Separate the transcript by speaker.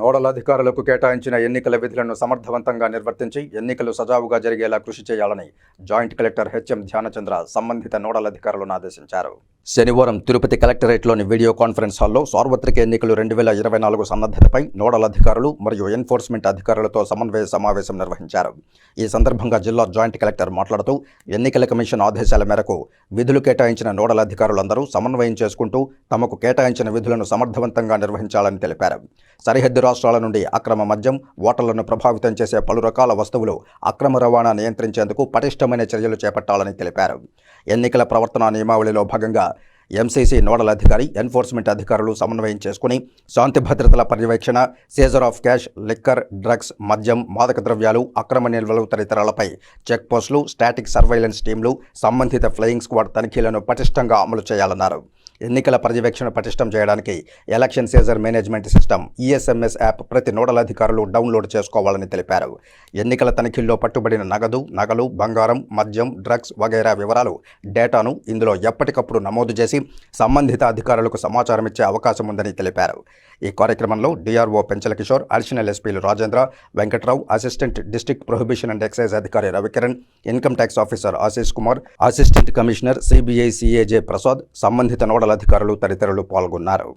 Speaker 1: Nodal అధికారులకు కేటాయించిన ఎన్నికల విధులను సమర్థవంతంగా నిర్వర్తించి ఎన్నికలు సజావుగా జరిగేలా కృషి చేయాలని జాయింట్ కలెక్టర్ హెచ్ఎం ధ్యానచంద్ర సంబంధిత నోడల్ అధికారులను ఆదేశించారు. శనివారం తిరుపతి కలెక్టరేట్లోని వీడియో కాన్ఫరెన్స్ హాల్లో సార్వత్రిక ఎన్నికలు రెండు వేల ఇరవై నాలుగు సన్నద్ధతపై నోడల్ అధికారులు మరియు ఎన్ఫోర్స్మెంట్ అధికారులతో సమన్వయ సమావేశం నిర్వహించారు. ఈ సందర్భంగా జిల్లా జాయింట్ కలెక్టర్ మాట్లాడుతూ ఎన్నికల కమిషన్ ఆదేశాల మేరకు విధులు కేటాయించిన నోడల్ అధికారులందరూ సమన్వయం చేసుకుంటూ తమకు కేటాయించిన విధులను సమర్థవంతంగా నిర్వహించాలని తెలిపారు. సరిహద్దు రాష్ట్రాల నుండి అక్రమ మద్యం ఓటర్లను ప్రభావితం చేసే పలు రకాల వస్తువులు అక్రమ రవాణా నియంత్రించేందుకు పటిష్టమైన చర్యలు చేపట్టాలని తెలిపారు. ఎన్నికల ప్రవర్తన నియమావళిలో భాగంగా ఎంసీసీ నోడల్ అధికారి ఎన్ఫోర్స్మెంట్ అధికారులు సమన్వయం చేసుకుని శాంతి భద్రతల పర్యవేక్షణ seizure of cash liquor drugs మద్యం మాదక ద్రవ్యాలు అక్రమ నిల్వలు తదితరాలపై చెక్ పోస్టులు స్టాటిక్ సర్వైలెన్స్ టీంలు సంబంధిత ఫ్లయింగ్ స్క్వాడ్ తనిఖీలను పటిష్టంగా అమలు చేయాలన్నారు. ఎన్నికల పర్యవేక్షణ పటిష్టం చేయడానికి election seizure management system ESMS app ప్రతి నోడల్ అధికారులు డౌన్లోడ్ చేసుకోవాలని తెలిపారు. ఎన్నికల తనిఖీల్లో పట్టుబడిన నగదు నగలు బంగారం మద్యం డ్రగ్స్ వగైరా వివరాలు డేటాను ఇందులో ఎప్పటికప్పుడు నమోదు చేసి సంబంధిత అధికారులకు సమాచారం ఇచ్చే అవకాశం ఉందని తెలిపారు. ఈ కార్యక్రమంలో డిఆర్ఓ పెంచల కిషోర్ అడిషనల్ ఎస్పీలు Rajendra Venkatrao assistant district prohibition and excise అధికారి Ravikiran income tax officer Ashish Kumar assistant commissioner CBI CAJ Prasad సంబంధిత నోడల్ అధికారులు తదితరులు పాల్గొన్నారు